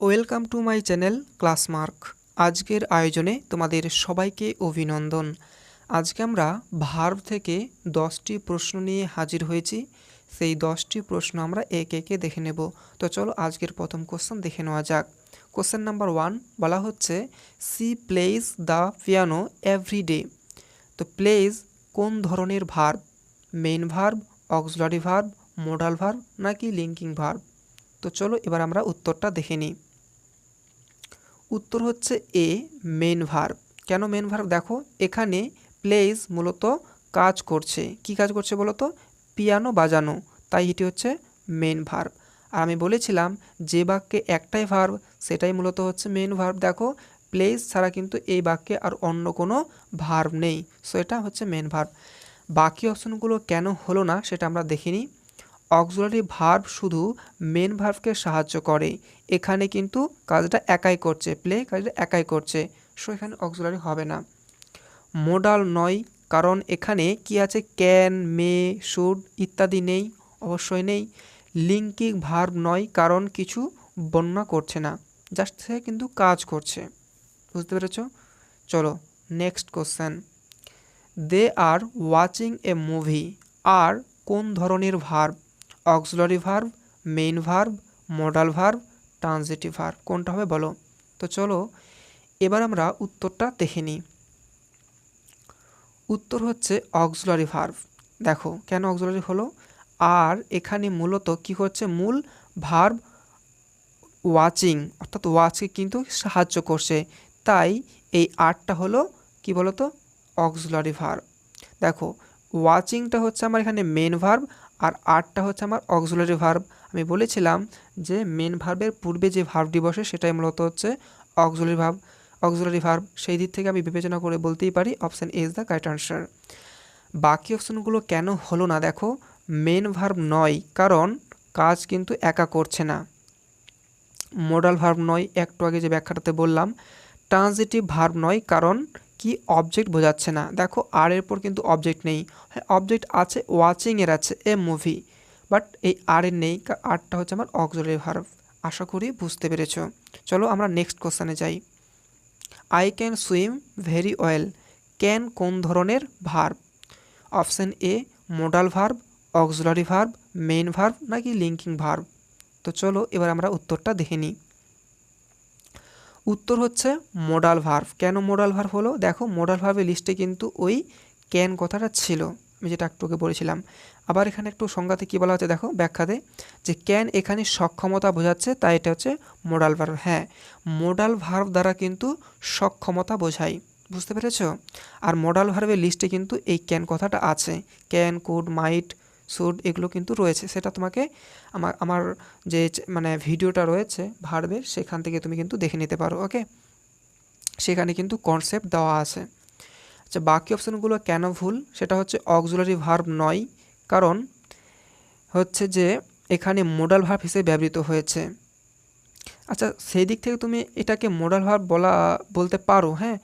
Welcome to my channel Classmark আজকের আয়োজনে তোমাদের সবাইকে অভিনন্দন। আজকে আমরা ভার্ব থেকে দশটি প্রশ্ন নিয়ে হাজির হয়েছি। সেই দশটি প্রশ্ন আমরা একে একে দেখে নেব। তো চলো আজকের প্রথম কোশ্চেন দেখে নেওয়া যাক। কোশ্চেন নাম্বার ওয়ান বলা হচ্ছে she plays the piano every day তো প্লেজ কোন ধরনের verb main verb auxiliary verb modal verb নাকি লিঙ্কিং ভার্ব তো চলো এবার আমরা উত্তরটা দেখে নিই। উত্তর হচ্ছে এ মেন ভার্ব কেন মেন ভার্ব দেখো, এখানে প্লেস মূলত কাজ করছে। কি কাজ করছে বলো তো পিয়ানো, বাজানো। তাই এটি হচ্ছে মেন ভার্ব আর আমি বলেছিলাম যে বাক্যে একটাই ভার্ব সেটাই মূলত হচ্ছে মেন ভার্ব দেখো প্লেস ছাড়া কিন্তু এই বাক্যে আর অন্য কোনো ভার্ব নেই। সো এটা হচ্ছে মেন ভার্ব বাকি অপশনগুলো কেন হলো না, সেটা আমরা দেখিনি। অক্সিলারি ভার্ব শুধু মেন ভার্বকে সাহায্য করে। এখানে কিন্তু কাজটা একাই করছে প্লে কাজটা একাই করছে। সো এখানে অক্সিলারি হবে না। মোডাল নয়, কারণ এখানে কি আছে? ক্যান মে শুড ইত্যাদি নেই, অবশ্যই নেই। লিঙ্কিং ভার্ব নয়, কারণ কিছু বর্ণনা করছে না জাস্ট সে কিন্তু কাজ করছে। বুঝতে পেরেছ? চলো next question they are watching a movie আর কোন ধরনের verb auxiliary verb, main verb, modal verb, transitive verb. কোনটা হবে বলো? তো চলো, এবার আমরা উত্তরটা দেখে নিই। উত্তর হচ্ছে অক্সিলারি ভার্ব। দেখো, কেন অক্সিলারি হলো? আর এখানে মূলত কি হচ্ছে? মূল ভার্ব ওয়াচিং, অর্থাৎ ওয়াচকে কিন্তু সাহায্য করছে। তাই এই আর্টটা হলো কি বলতো? Auxiliary verb. দেখো, ওয়াচিংটা হচ্ছে আমার এখানে মেন ভার্ব আর আর্টটা হচ্ছে আমার অক্সিলারি ভার্ব। আমি বলেছিলাম যে মেন ভার্বের পূর্বে যে ভার্বটি বসে সেটাই মূলত হচ্ছে অক্সিলারি ভার্ব। অক্সিলারি ভার্ব, সেই দিক থেকে আমি বিবেচনা করে বলতেই পারি option A is the correct answer বাকি অপশানগুলো কেন হলো না দেখো মেন ভার্ব নয়, কারণ কাজ কিন্তু একা করছে না। মোডাল ভার্ব নয়, একটু আগে যে ব্যাখ্যাটাতে বললাম ট্রানজিটিভ ভার্ব নয়, কারণ কি অবজেক্ট বোঝাচ্ছে না। দেখো আর এর পর কিন্তু অবজেক্ট নেই। হ্যাঁ অবজেক্ট আছে ওয়াচিংয়ের আছে, এ মুভি বাট এই আর এর নেই আরটা হচ্ছে আমার অক্সিলারি ভার্ব আশা করি বুঝতে পেরেছ। চলো আমরা নেক্সট কোশ্চানে যাই। I can swim very well can কোন ধরনের verb option A modal verb auxiliary verb main verb নাকি লিঙ্কিং ভার্ব তো চলো, এবার আমরা উত্তরটা দেখে নিই। উত্তর হচ্ছে মোডাল ভার্ভ কেন মোডাল ভার্ভ হলো? দেখো মোডাল ভার্ভের লিস্টে কিন্তু ওই ক্যান কথাটা ছিল, আমি যেটা একটু বলেছিলাম। আবার এখানে একটু সংজ্ঞাতে কী বলা হচ্ছে দেখো, ব্যাখ্যাতে, যে ক্যান এখানে সক্ষমতা বোঝাচ্ছে, তাই এটা হচ্ছে মোডাল ভার্ভ হ্যাঁ মোডাল ভার্ভ দ্বারা কিন্তু সক্ষমতা বোঝায়, বুঝতে পেরেছ? আর মোডাল ভার্ভের লিস্টে কিন্তু এই ক্যান কথাটা আছে। ক্যান কুড মাইট সুড এগুলো কিন্তু রয়েছে। সেটা তোমাকে আমার আমার যে মানে ভিডিওটা রয়েছে ভার্বের, সেখান থেকে তুমি কিন্তু দেখে নিতে পারো, ওকে? সেখানে কিন্তু কনসেপ্ট দেওয়া আছে। আচ্ছা বাকি অপশানগুলো কেন ভুল? সেটা হচ্ছে অক্সুলারি ভার্ব নয়, কারণ হচ্ছে যে এখানে মোডাল ভার্ব হিসেবে ব্যবহৃত হয়েছে। আচ্ছা সেই দিক থেকে তুমি এটাকে মোডাল ভার্ব বলা, বলতে পারো হ্যাঁ?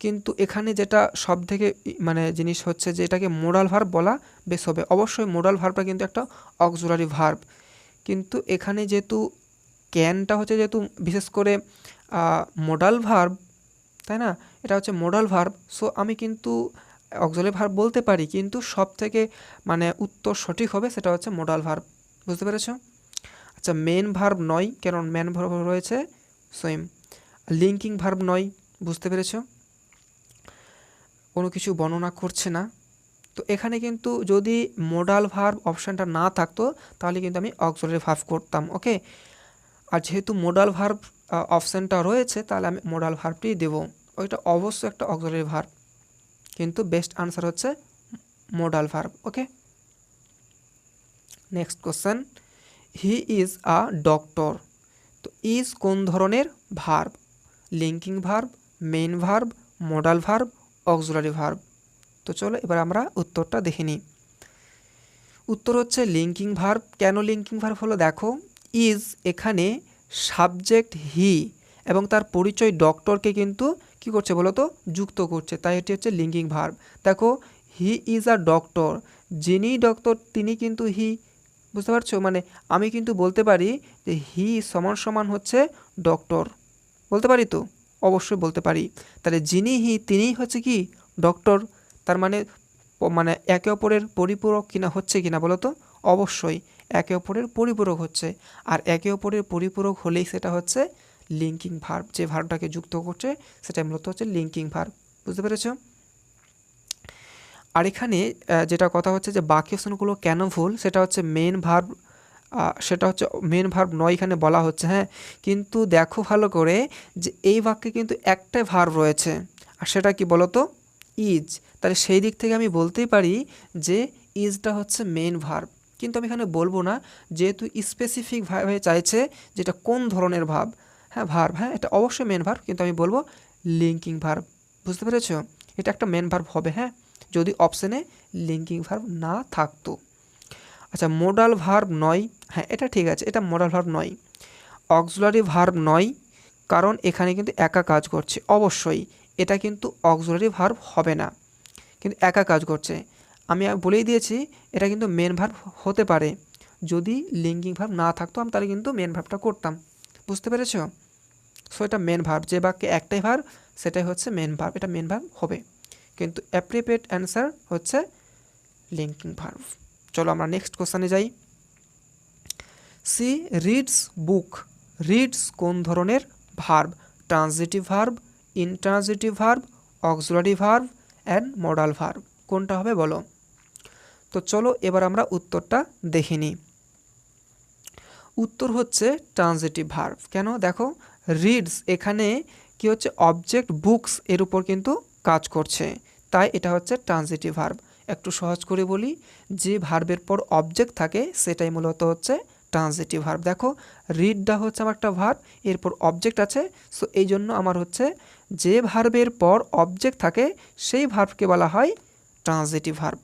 কিন্তু এখানে যেটা সব থেকে মানে জিনিস হচ্ছে যে এটাকে মোডাল ভার্ব বলা বেশ হবে। অবশ্যই মোডাল ভার্বটা কিন্তু একটা অক্সুলারি ভার্ব কিন্তু এখানে যেহেতু ক্যানটা হচ্ছে যেহেতু বিশেষ করে মোডাল ভার্ব তাই না? এটা হচ্ছে মোডাল ভার্ব সো আমি কিন্তু অক্সুলারি ভার্ব বলতে পারি, কিন্তু সব থেকে মানে উত্তর সঠিক হবে সেটা হচ্ছে মোডাল ভার্ব বুঝতে পেরেছ? আচ্ছা মেন ভার্ব নয়, কারণ মেন ভার্ব রয়েছে সোয়েম লিঙ্কিং ভার্ব নয়, বুঝতে পেরেছ? কোনো কিছু বর্ণনা করছে না। তো এখানে কিন্তু যদি মোডাল ভার্ব অপশানটা না থাকতো, তাহলে কিন্তু আমি অক্সিলারি ভার্ব করতাম ওকে আর যেহেতু মোডাল ভার্ব অপশানটা রয়েছে, তাহলে আমি মোডাল ভার্বটি দেবো। ওইটা অবশ্যই একটা অক্সিলারি ভার্ব কিন্তু বেস্ট আনসার হচ্ছে modal verb okay next question he is a doctor তো ইজ কোন ধরনের verb linking verb main verb modal verb auxiliary verb. তো চলো এবার আমরা উত্তরটা দেখে নিই। উত্তর হচ্ছে লিঙ্কিং ভার্ব। কেন লিঙ্কিং ভার্ব হলো দেখো, ইজ এখানে সাবজেক্ট হি এবং তার পরিচয় ডক্টরকে কিন্তু কি করছে বলো তো? যুক্ত করছে। তাই এটি হচ্ছে লিঙ্কিং ভার্ব। দেখো, হি ইজ আ ডক্টর। যিনি ডক্টর, তিনি কিন্তু হি। বুঝতে পারছ? মানে আমি কিন্তু বলতে পারি যে হি সমান সমান হচ্ছে ডক্টর। বলতে পারি তো? অবশ্যই বলতে পারি। তাহলে যিনি হি, তিনিই হচ্ছে কি? ডক্টর তার মানে মানে একে অপরের পরিপূরক কিনা হচ্ছে কিনা বলো তো? অবশ্যই একে অপরের পরিপূরক হচ্ছে। আর একে অপরের পরিপূরক হলেই সেটা হচ্ছে লিঙ্কিং ভার্ব যে ভার্বটাকে যুক্ত করছে, সেটা মূলত হচ্ছে লিঙ্কিং ভার্ব বুঝতে পেরেছ? আর এখানে যেটা কথা হচ্ছে যে বাকি অপশনগুলো কেন ভুল, সেটা হচ্ছে মেন ভার্ব সেটা হচ্ছে মেন ভার্ব নয় এখানে বলা হচ্ছে হ্যাঁ? কিন্তু দেখো ভালো করে যে এই বাক্যে কিন্তু একটাই ভার্ব রয়েছে। আর সেটা কি বলো তো ইজ তাহলে সেই দিক থেকে আমি বলতেই পারি যে ইজটা হচ্ছে মেন ভার্ব কিন্তু আমি এখানে বলব না, যেহেতু স্পেসিফিক ভাবে চাইছে যেটা কোন ধরনের ভাব হ্যাঁ ভার্ব হ্যাঁ এটা অবশ্যই মেন ভার্ব কিন্তু আমি বলব লিঙ্কিং ভার্ব বুঝতে পেরেছ? এটা একটা মেন ভার্ব হবে হ্যাঁ? যদি অপশানে লিঙ্কিং ভার্ব না থাকতো। আচ্ছা মোডাল ভার্ব নয়। হ্যাঁ এটা ঠিক আছে, এটা মোডাল ভার্ব নয়। অক্সুলারি ভার্ব নয়, কারণ এখানে কিন্তু একা কাজ করছে। অবশ্যই, এটা কিন্তু অক্সুলারি ভার্ব হবে না, কিন্তু একা কাজ করছে। আমি বলেই দিয়েছি, এটা কিন্তু মেন ভার্ব হতে পারে। যদি লিঙ্কিং ভার্ব না থাকতো, আমি তাহলে কিন্তু মেন ভার্বটা করতাম। বুঝতে পেরেছ? সো এটা মেন ভার্ব যে বাক্যে একটাই ভার্ব সেটাই হচ্ছে মেন ভার্ব এটা মেন ভার্ব হবে। কিন্তু অ্যাপ্রিপেট অ্যান্সার হচ্ছে লিঙ্কিং ভার্ব চলো আমরা নেক্সট কোশ্চানে যাই। সি রিডস বুক রিডস কোন ধরনের verb transitive verb intransitive verb auxiliary verb and modal verb কোনটা হবে বলো? তো চলো এবার আমরা উত্তরটা দেখে নিই। উত্তর হচ্ছে ট্রানজিটিভ ভার্ব কেন? দেখো রিডস এখানে কি হচ্ছে? অবজেক্ট বুকস এর উপর কিন্তু কাজ করছে। তাই এটা হচ্ছে ট্রানজিটিভ ভার্ব একটু সহজ করে বলি, যে ভার্বের পর অবজেক্ট থাকে সেটাই মূলত হচ্ছে ট্রানজিটিভ ভার্ব দেখো রিডটা হচ্ছে আমার একটা ভার্ব এরপর অবজেক্ট আছে সো এই জন্য আমার হচ্ছে যে ভার্বের পর অবজেক্ট থাকে, সেই ভার্বকে বলা হয় ট্রানজিটিভ ভার্ব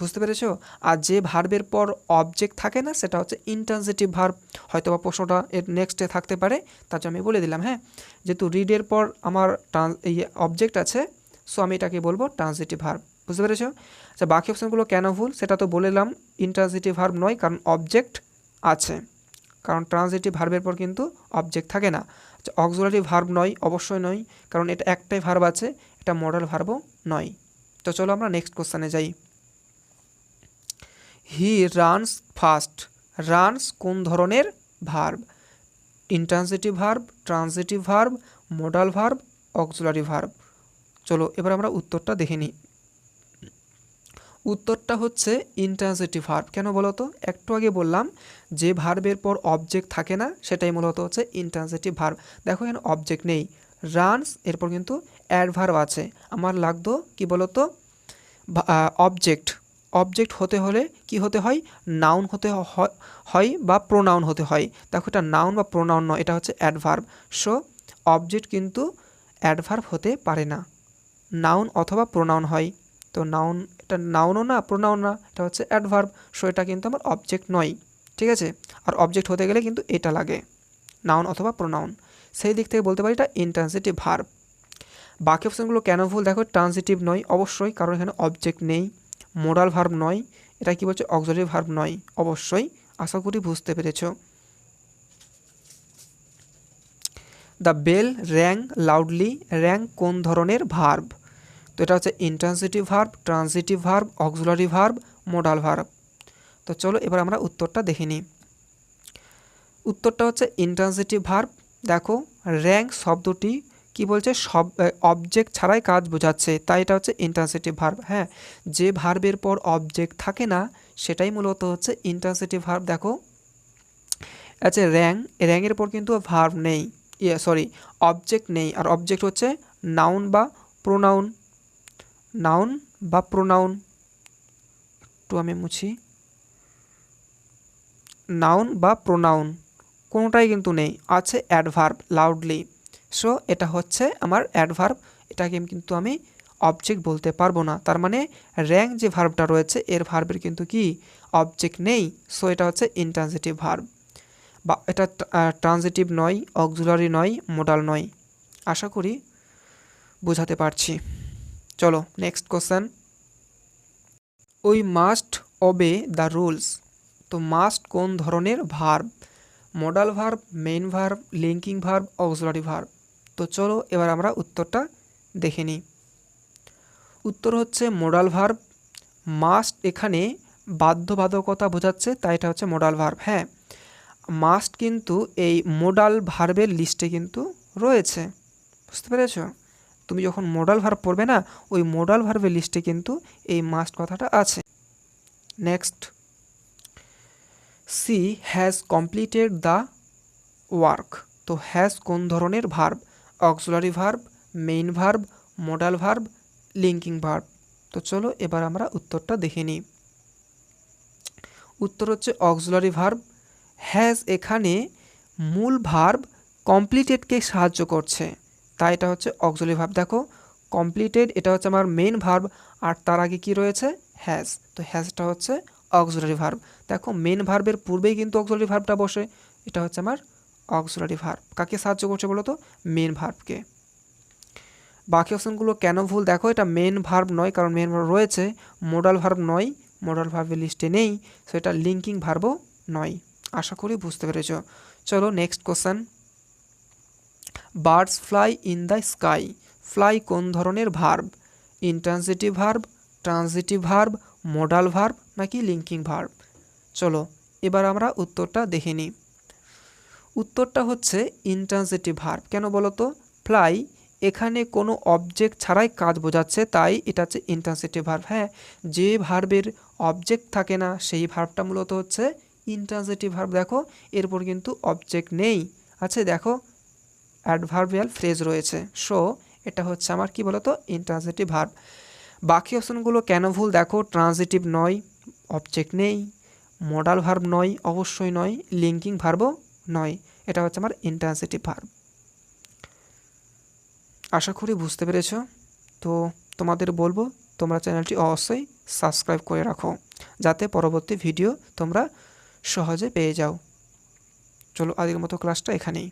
বুঝতে পেরেছ? আর যে ভার্বের পর অবজেক্ট থাকে না, সেটা হচ্ছে ইনট্রানজিটিভ ভার্ব হয়তো বা প্রশ্নটা এর নেক্সটে থাকতে পারে, তার জন্য আমি বলে দিলাম হ্যাঁ? যেহেতু রিডের পর আমার ট্রান এই অবজেক্ট আছে সো আমি এটাকে বলব ট্রানজিটিভ ভার্ব বুঝতে পেরেছ? আচ্ছা বাকি অপশানগুলো কেন ভুল? সেটা তো বলেলাম ইনট্রানজিটিভ ভার্ব নয়, কারণ অবজেক্ট আছে। কারণ ট্রানজিটিভ ভার্বের পর কিন্তু অবজেক্ট থাকে না। আচ্ছা অক্সুলারি ভার্ব নয়, অবশ্যই নয়, কারণ এটা একটাই ভার্ব আছে, এটা মডেল ভার্বও নয়। তো চলো আমরা নেক্সট কোশ্চানে যাই। হি রানস ফাস্ট রানস কোন ধরনের verb intransitive verb transitive verb modal verb auxiliary verb চলো, এবার আমরা উত্তরটা দেখে নিই। উত্তরটা হচ্ছে ইনট্রানজিটিভ ভার্ব কেন বলো তো? একটু আগে বললাম যে ভার্বের পর অবজেক্ট থাকে না, সেটাই মূলত হচ্ছে ইনট্রানজিটিভ ভার্ব দেখো এখানে অবজেক্ট নেই। রানস এরপর কিন্তু অ্যাডভার্ব আছে। আমার লাগতো কি বলতো? অবজেক্ট অবজেক্ট হতে হলে কি হতে হয়? নাউন হতে হয় বা প্রোনাউন হতে হয়। দেখো এটা নাউন বা প্রোনাউন নয়, এটা হচ্ছে অ্যাডভার্ব সো অবজেক্ট কিন্তু অ্যাডভার্ব হতে পারে না। নাউন অথবা প্রোনাউন হয়। তো নাউন এটা নাউনও না প্রোনাউন না, এটা হচ্ছে অ্যাডভার্ব সো এটা কিন্তু আমার অবজেক্ট নয়, ঠিক আছে? আর অবজেক্ট হতে গেলে কিন্তু এটা লাগে নাউন অথবা প্রোনাউন সেই দিক থেকে বলতে পারি এটা ইনট্রান্সিটিভ ভার্ব বাকি অপশানগুলো কেন ভুল? দেখো ট্রান্সিটিভ নয়, অবশ্যই, কারণ এখানে অবজেক্ট নেই মোডাল ভার্ব নয়, এটা কি বলছে? অক্সিলারি ভার্ব নয়, অবশ্যই, আশা করি বুঝতে পেরেছ। The bell rang loudly rang কোন ধরনের ভার্ব তো এটা হচ্ছে intransitive verb transitive verb auxiliary verb modal verb তো চলো এবার আমরা উত্তরটা দেখে নিই। উত্তরটা হচ্ছে ইনট্রান্সিটিভ ভার্ব দেখো র্যাঙ্ক শব্দটি কি বলছে? সব অবজেক্ট ছাড়াই কাজ বোঝাচ্ছে, তাই এটা হচ্ছে ইন্টারসিটিভ ভার্ব হ্যাঁ? যে ভার্বের পর অবজেক্ট থাকে না, সেটাই মূলত হচ্ছে ইন্টারসিটিভ ভার্ব দেখো। আচ্ছা র্যাং র্যাংয়ের পর কিন্তু ভার্ব নেই ইয়ে সরি অবজেক্ট নেই, আর অবজেক্ট হচ্ছে নাউন বা প্রোনাউন নাউন বা প্রোনাউন? একটু আমি মুছি। নাউন বা প্রোনাউন, কোনোটাই কিন্তু নেই। আছে অ্যাডভার্ব লাউডলি। সো, এটা হচ্ছে আমার অ্যাডভার্ব। এটাকে কিন্তু আমি অবজেক্ট বলতে পারব না। তার মানে র্যাঙ্ক যে ভার্বটা রয়েছে, এর ভার্বের কিন্তু কি? অবজেক্ট নেই। সো, এটা হচ্ছে ইনট্রানজিটিভ ভার্ব। বা, এটা ট্রানজিটিভ নয়, অক্সুলারি নয়, মোডাল নয়। আশা করি বোঝাতে পারছি। চলো next question we must obey the rules তো মাস্ট কোন ধরনের verb modal verb main verb linking verb auxiliary verb তো চলো এবার আমরা উত্তরটা দেখে নিই। উত্তর হচ্ছে মোডাল ভার্ব মাস্ট এখানে বাধ্যবাধকতা বোঝাচ্ছে, তাই এটা হচ্ছে মোডাল ভার্ব হ্যাঁ। মাস্ট কিন্তু এই মোডাল ভার্বের লিস্টে কিন্তু রয়েছে। বুঝতে পেরেছ? তুমি যখন মোডাল ভার্ব পড়বে না, ওই মোডাল ভার্বের লিস্টে কিন্তু এই মাস্ট কথাটা আছে। Next she has completed the work তো হ্যাজ কোন ধরনের verb auxiliary verb main verb modal verb linking verb তো চলো এবার আমরা উত্তরটা দেখে নিই। উত্তর হচ্ছে অক্সুলারি ভার্ব হ্যাজ এখানে মূল ভার্ব কমপ্লিটেডকে সাহায্য করছে। তাই এটা হচ্ছে অক্সুলারি ভার্ব দেখো কমপ্লিটেড এটা হচ্ছে আমার মেন ভার্ব আর তার আগে কি রয়েছে? হ্যাজ তো হ্যাজটা হচ্ছে অক্সুলারি ভার্ব দেখো মেন ভার্বের পূর্বেই কিন্তু অক্সুলারি ভার্বটা বসে, এটা হচ্ছে আমার অক্সুলারি ভার্ব কাকে সাহায্য করছে বলো তো? মেন ভার্বকে বাকি অপশনগুলো কেন ভুল? দেখো, এটা মেন ভার্ব নয়, কারণ মেন ভার্ব রয়েছে মোডাল ভার্ব নয় মোডাল ভার্বের লিস্টে নেই সো এটা লিঙ্কিং ভার্বও নয়। আশা করি বুঝতে পেরেছ। চলো next question birds fly in the sky. Fly কোন ধরনের verb? Intransitive verb, transitive verb, modal verb নাকি লিঙ্কিং ভার্ব? চলো, এবার আমরা উত্তরটা দেখে নিই। উত্তরটা হচ্ছে ইন্ট্রান্সিটিভ ভার্ব। কেন বলো তো? ফ্লাই এখানে কোনো অবজেক্ট ছাড়াই কাজ বোঝাচ্ছে, তাই এটা হচ্ছে ইন্ট্রান্সিটিভ ভার্ব। হ্যাঁ যে ভার্বের অবজেক্ট থাকে না, সেই ভার্বটা মূলত হচ্ছে ইন্ট্রান্সিটিভ ভার্ব। দেখো, এরপর কিন্তু অবজেক্ট নেই। আছে দেখো অ্যাডভার্বিয়াল ফ্রেজ রয়েছে। সো এটা হচ্ছে আমার কি বলতো? ইন্ট্রান্সিটিভ ভার্ব বাকি অপশনগুলো কেন ভুল? দেখো ট্রানজিটিভ নয় অবজেক্ট নেই মডাল ভার্ব নয়, অবশ্যই নয় লিঙ্কিং ভার্বও নয়। এটা হচ্ছে আমার ইন্ট্রান্সিটিভ ভার্ব আশা করি বুঝতে পেরেছ। তো তোমাদের বলব, তোমরা চ্যানেলটি অবশ্যই সাবস্ক্রাইব করে রাখো, যাতে পরবর্তী ভিডিও তোমরা সহজে পেয়ে যাও। চলো, আজকের মতো ক্লাসটা এখানেই।